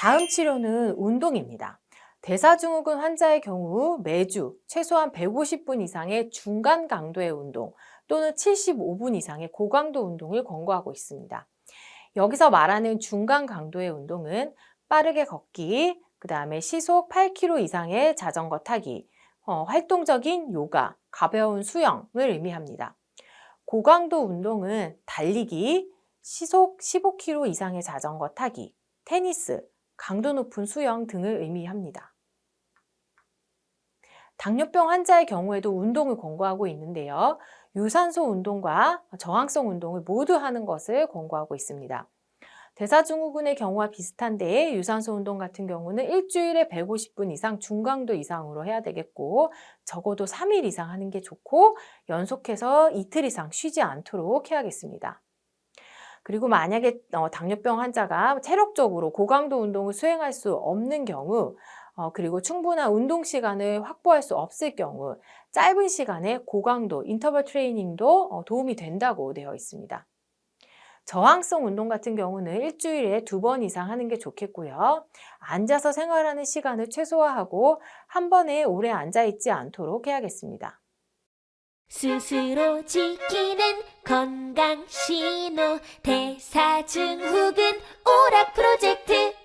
다음 치료는 운동입니다. 대사증후군 환자의 경우 매주 최소한 150분 이상의 중간 강도의 운동 또는 75분 이상의 고강도 운동을 권고하고 있습니다. 여기서 말하는 중간 강도의 운동은 빠르게 걷기, 그 다음에 시속 8km 이상의 자전거 타기, 어, 활동적인 요가, 가벼운 수영을 의미합니다. 고강도 운동은 달리기, 시속 15km 이상의 자전거 타기, 테니스, 강도 높은 수영 등을 의미합니다. 당뇨병 환자의 경우에도 운동을 권고하고 있는데요. 유산소 운동과 저항성 운동을 모두 하는 것을 권고하고 있습니다. 대사증후군의 경우와 비슷한데 유산소 운동 같은 경우는 일주일에 150분 이상 중강도 이상으로 해야 되겠고 적어도 3일 이상 하는 게 좋고 연속해서 이틀 이상 쉬지 않도록 해야겠습니다. 그리고 만약에 어, 당뇨병 환자가 체력적으로 고강도 운동을 수행할 수 없는 경우 어, 그리고 충분한 운동 시간을 확보할 수 없을 경우 짧은 시간에 고강도 인터벌 트레이닝도 어, 도움이 된다고 되어 있습니다. 저항성 운동 같은 경우는 일주일에 두 번 이상 하는 게 좋겠고요. 앉아서 생활하는 시간을 최소화하고 한 번에 오래 앉아 있지 않도록 해야겠습니다. 스스로 지키는 건강 신호 대사증후군 오락 프로젝트